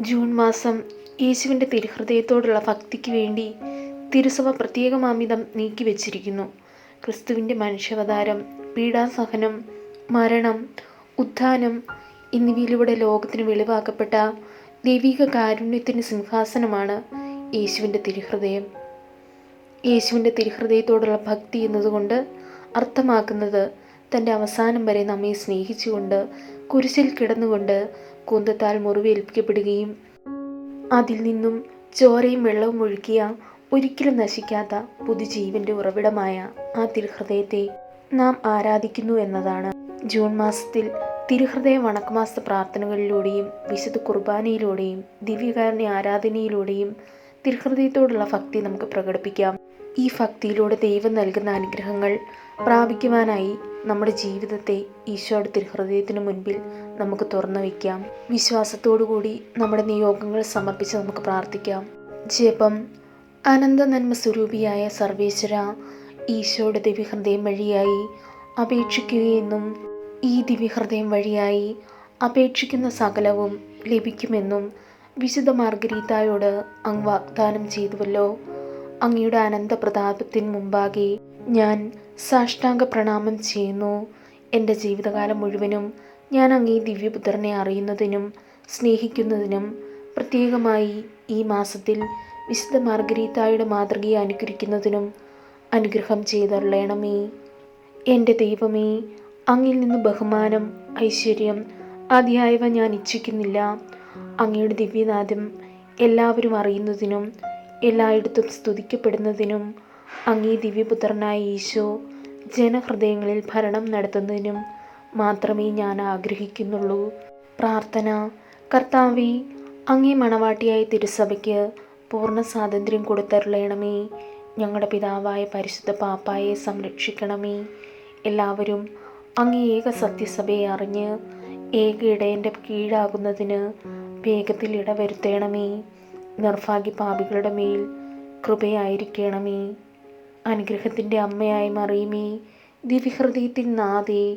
June മാസം യേശുവിന്റെ തിരുഹൃദയത്തോടുള്ള ഭക്തിക്ക് വേണ്ടി തിരുസഭ പ്രത്യേകമാമിതം നീക്കിവെച്ചിരിക്കുന്നു ക്രിസ്തുവിന്റെ മനുഷ്യാവതാരം പീഡാസഹനം മരണം ഉത്ഥാനം എന്നിവയിലൂടെ ലോകത്തിന് വെളിവാക്കപ്പെട്ട ദൈവിക കാരുണ്യത്തിന്റെ സിംഹാസനമാണ് യേശുവിന്റെ തിരുഹൃദയം. യേശുവിന്റെ തിരുഹൃദയത്തോടുള്ള ഭക്തി എന്നതുകൊണ്ട് അർത്ഥമാക്കുന്നത് തന്റെ അവസാനം വരെ നമ്മെ സ്നേഹിച്ചുകൊണ്ട് കുരിശിൽ കിടന്നുകൊണ്ട് കുന്തത്താൽ മുറിവേൽപ്പിക്കപ്പെടുകയും അതിൽ നിന്നും ചോരയും വെള്ളവും ഒഴുക്കിയ ഒരിക്കലും നശിക്കാത്ത പുതുജീവന്റെ ഉറവിടമായ ആ തിരുഹൃദയത്തെ നാം ആരാധിക്കുന്നു എന്നതാണ്. ജൂൺ മാസത്തിൽ തിരുഹൃദയ വണക്കമാസ പ്രാർത്ഥനകളിലൂടെയും വിശുദ്ധ കുർബാനയിലൂടെയും ദിവ്യകാരുണ്യ ആരാധനയിലൂടെയും തിരുഹൃദയത്തോടുള്ള ഭക്തി നമുക്ക് പ്രകടിപ്പിക്കാം. ഈ ഭക്തിയിലൂടെ ദൈവം നൽകുന്ന അനുഗ്രഹങ്ങൾ പ്രാപിക്കുവാനായി നമ്മുടെ ജീവിതത്തെ ഈശോയുടെ തിരുഹൃദയത്തിനു മുൻപിൽ നമുക്ക് തുറന്നു വയ്ക്കാം വിശ്വാസത്തോടു കൂടി നമ്മുടെ നിയോഗങ്ങൾ സമർപ്പിച്ച് നമുക്ക് പ്രാർത്ഥിക്കാം. ജപം. അനന്ത നന്മ സ്വരൂപിയായ സർവേശ്വര ഈശോയുടെ ദിവ്യഹൃദയം വഴിയായി അപേക്ഷിക്കുകയെന്നും ഈ ദിവ്യഹൃദയം വഴിയായി അപേക്ഷിക്കുന്ന സകലവും ലഭിക്കുമെന്നും വിശുദ്ധ മാർഗരീതായോട് അങ്ങ് വാഗ്ദാനം ചെയ്തുവല്ലോ. അങ്ങയുടെ അനന്ത പ്രതാപത്തിന് മുമ്പാകെ ഞാൻ സാഷ്ടാംഗ പ്രണാമം ചെയ്യുന്നു. എന്റെ ജീവിതകാലം മുഴുവനും ഞാൻ അങ്ങേ ദിവ്യപുത്രനെ അറിയുന്നതിനും സ്നേഹിക്കുന്നതിനും പ്രത്യേകമായി ഈ മാസത്തിൽ വിശുദ്ധ മാർഗരീതായുടെ മാതൃകയെ അനുകരിക്കുന്നതിനും അനുഗ്രഹം ചെയ്തള്ളണമേ എന്റെ ദൈവമേ അങ്ങിൽ നിന്ന് ബഹുമാനം ഐശ്വര്യം ആദ്യായവ ഞാൻ ഇച്ഛിക്കുന്നില്ല. അങ്ങയുടെ ദിവ്യനാഥം എല്ലാവരും അറിയുന്നതിനും എല്ലായിടത്തും സ്തുതിക്കപ്പെടുന്നതിനും അങ്ങേ ദിവ്യപുത്രനായ ഈശോ ജനഹൃദയങ്ങളിൽ ഭരണം നടത്തുന്നതിനും മാത്രമേ ഞാൻ ആഗ്രഹിക്കുന്നുള്ളൂ. പ്രാർത്ഥന. കർത്താവി അങ്ങേ മണവാട്ടിയായ തിരുസഭയ്ക്ക് പൂർണ സ്വാതന്ത്ര്യം കൊടുത്തരുളയണമേ ഞങ്ങളുടെ പിതാവായ പരിശുദ്ധ പാപ്പായെ സംരക്ഷിക്കണമേ. എല്ലാവരും അങ്ങേ ഏക സത്യസഭയെ അറിഞ്ഞ് ഏക ഇടയന്റെ കീഴാകുന്നതിന് വേഗത്തിൽ ഇടവരുത്തേണമേ. നിർഭാഗ്യ പാപികളുടെ മേൽ കൃപയായിരിക്കണമേ. അനുഗ്രഹത്തിന്റെ അമ്മയായി മറിയുമേ. ദിവ്യഹൃദയത്തിൽ നാദേ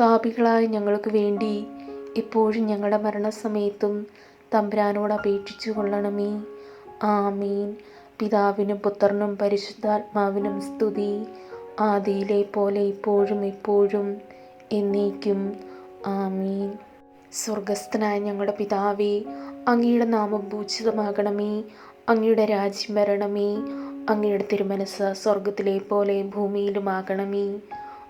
പാപികളായ ഞങ്ങൾക്ക് വേണ്ടി ഇപ്പോഴും ഞങ്ങളുടെ മരണസമയത്തും തമ്പുരാനോട് അപേക്ഷിച്ചു കൊള്ളണമേ. ആമീൻ. പിതാവിനും പുത്രനും പരിശുദ്ധാത്മാവിനും സ്തുതി. ആദിയിലെ പോലെ ഇപ്പോഴും ഇപ്പോഴും എന്നേക്കും. ആമീൻ. സ്വർഗസ്ഥനായ ഞങ്ങളുടെ പിതാവേ അങ്ങയുടെ നാമം പൂജിതമാകണമേ. അങ്ങയുടെ രാജ്യം വരണമേ. അങ്ങയുടെ തിരുമനസ് സ്വർഗത്തിലെ പോലെ ഭൂമിയിലുമാകണമേ.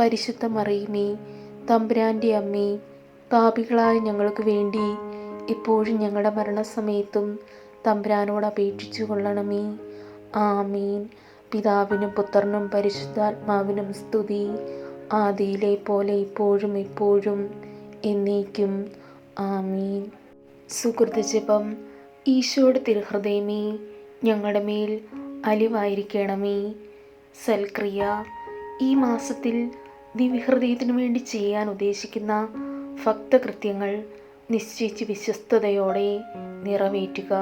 പരിശുദ്ധ മറിയുമേ തമ്പുരാന്റെ അമ്മേ പാപികളായ ഞങ്ങൾക്ക് വേണ്ടി ഇപ്പോഴും ഞങ്ങളുടെ മരണസമയത്തും തമ്പുരാനോട് അപേക്ഷിച്ചു കൊള്ളണമേ. ആമീൻ. പിതാവിനും പുത്രനും പരിശുദ്ധാത്മാവിനും സ്തുതി. ആദിയിലെ പോലെ ഇപ്പോഴും ഇപ്പോഴും എന്നേക്കും. ആമീൻ. സുഹൃതജപം ഈശോയുടെ തിരുഹൃദയമേ ഞങ്ങളുടെ മേൽ അലിവായിരിക്കണമേ. സൽക്രിയ ഈ മാസത്തിൽ ദിവ്യഹൃദയത്തിനു വേണ്ടി ചെയ്യാൻ ഉദ്ദേശിക്കുന്ന ഭക്തകൃത്യങ്ങൾ നിശ്ചയിച്ച് വിശ്വസ്തയോടെ നിറവേറ്റുക.